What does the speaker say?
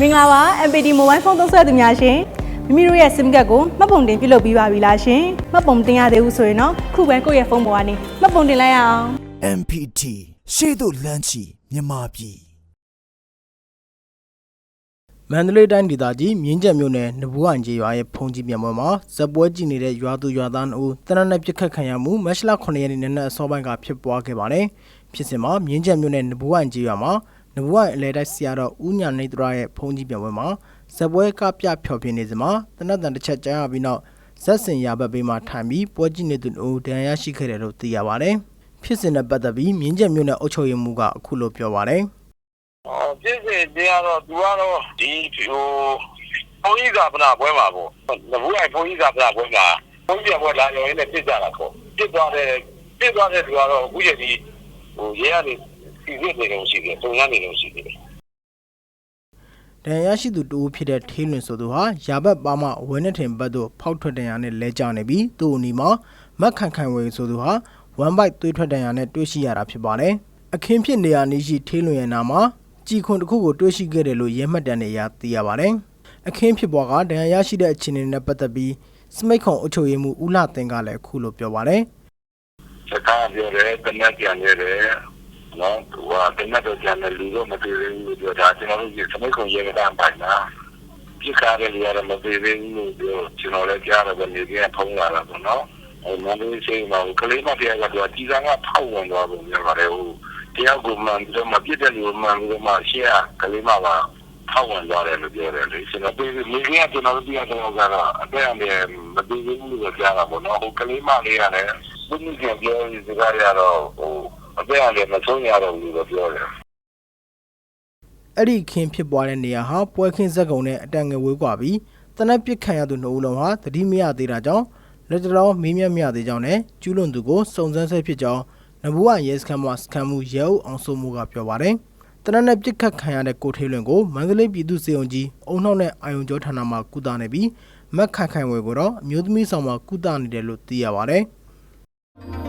မင်္ဂလာပါ MPD Mobile Phone သုံးစွဲသူများရှင်မိမိတို့ရဲ့ SIM card ကိုမှတ်ပုံတင်ပြုလုပ်ပြီးပါပြီလားရှင်မှတ်ပုံတင်ရသေးဘူးဆိုရင်တော့ခုပဲကိုယ့်ရဲ့ဖုန်းပေါ်ကနေမှတ်ပုံတင်လိုက်ရအောင် MPT ရှေ့သို့လမ်းချီမြန်မာပြည်မန္တလေးတိုင်းဒေသကြီးမြင်းကျက်မြို့နယ်နဘူးဝိုင်ကျေးရွာရဲ့ဖုန်ကြီးပြန်ပွဲမှာဇက်ပွဲကြည့်နေတဲ့ရွာသူရွာသားတို့တနက်နေ့ပြစ်ခတ်ခံရမှုမတ်လ9ရက်နေ့နနက်အစောပိုင်းကဖြစ်ပွားခဲ့ပါတယ်။ဖြစ်စဉ်မှာမြင်းကျက်မြို့နယ်နဘူးဝိုင်ကျေးရွာမှာ နဘူးဝိုင်အလဲတိုက်ဆရာတော်ဦးညာနေတရရဲ့ဖုန်ကြီးပြန်ပွဲမှာဇက်ပွဲကပြဖျော်ပြနေစမှာတနက်တန်တစ်ချက်ကြားရပြီးနောက်ဇက်စင်ရဘက်ဘေးမှာထိုင်ပြီးပွဲကြည့်နေသူတို့ဒဏ်ရာရရှိခဲ့တယ်လို့သိရပါတယ်။ဖြစ်စဉ်နဲ့ပတ်သက်ပြီးမြင်းကျက်မြို့နယ်အုပ်ချုပ်ရေးမှူးကအခုလိုပြောပါတယ်။အော်ပြည့်စင်ကျင်းကတော့သူကတော့ဒီဟိုဘုန်းကြီးသာပနာပွဲမှာပေါ့။ငဘူးအိုင်ဘုန်းကြီးသာပနာပွဲမှာဘုန်းကြီးကပွဲလာရောရင်းနဲ့ပြစ်ကြတာပေါ့။ပြစ်သွားတဲ့ပြစ်သွားတဲ့သူကတော့အခုချိန်ဒီဟိုရဲကနေ စီစစ်နေလို့ရှိတယ်။ပုံရနေလို့ရှိတယ်။ဒဏ်ရာရရှိသူတူဖြစ်တဲ့ထေးလွင်ဆိုသူဟာရာဘက်ပါမဝဲနဲ့ထင်ဘတ်တို့ဖောက်ထွက်ဒဏ်ရာနဲ့လဲကျနေပြီးသူ့အနီးမှာမက်ခံခံဝေဆိုသူဟာဝမ်ဘိုက်သွေးထွက်ဒဏ်ရာနဲ့တွေ့ရှိရတာဖြစ်ပါတယ်။အခင်းဖြစ်နေရာနီးရှိထေးလွင်ရဲ့နာမှာကြည်ခွန်တစ်ခုကိုတွေ့ရှိခဲ့တယ်လို့ရဲမှတ်တမ်းတွေအရသိရပါတယ်။အခင်းဖြစ်ပွားကဒဏ်ရာရရှိတဲ့အခြေအနေနဲ့ပတ်သက်ပြီးစမိတ်ခုံအုပ်ချုပ်ရေးမှူးဦးလာတင်ကလည်းအခုလိုပြောပါတယ်။စကားပြောတယ်တနက်ကြံနေတယ် နော်သူကတနက်တော့ကြံတယ်လူတော့မတွေ့သေးဘူးပြောတာကျွန်တော်တို့ဒီစမိတ်ခုံရဲကတန်းပိုင်တာပြစ်ခါတဲ့လူကတော့မတွေ့သေးဘူးလို့ပြောကျွန်တော်လည်းကြားတယ်ကနေကဖုံးလာတာပေါ့နော်အဲမန္တလေးစိတ်မှာကလေးမတရားကတော့ကြီးစံကဖောက်ဝင်သွားပုံရပါတယ်ဟိုတရားကိုမှန်ပြီးတော့မပြစ်တဲ့လူမှန်ပြီးတော့မှရှေ့ကကလေးမကဖောက်ဝင်သွားတယ်လို့ပြောတယ်လေကျွန်တော်ပြေမိခင်ကကျွန်တော်တို့ပြောတော့ကတော့အသက်အန္တရာယ်မသိသေးဘူးလို့ကြားတာပေါ့နော်ဟိုကလေးမလေးကလည်းဘုန်းကြီးကပြောဒီစကားရတော့ဟို သက်အန္တရာယ်မဆုံးရတော့ဘူးလို့ပြောတယ်အဲ့ဒီခင်ဖြစ်ပွားတဲ့နေရာဟာပွဲခင်းဇက်ကုံနဲ့အတန်ငယ်ဝေးကွာပြီးတနက်ပစ်ခံရသူနှုတ်လုံးဟာသတိမရသေးတာကြောင့်လက်တော်မင်းမြတ်မြသေးကြောင်းနဲ့ကျူးလွန်သူကိုစုံစမ်းဆဲဖြစ်ကြောင်းနဘူးဝရဲစခန်းမှာစခန်းမှုရဲအုပ်အောင်စိုးမှုကပြောပါတယ်တနက်နဲ့ပြစ်ခတ်ခံရတဲ့ကိုထေးလွင်ကိုမန္တလေးပြည်သူ့စေယုံကြီးအုံနှောက်နဲ့အာယုံကျောဌာနမှာကုသနေပြီးမက်ခိုင်ခိုင်ဝယ်ကိုတော့အမျိုးသမီးဆောင်မှာကုသနေတယ်လို့သိရပါတယ်။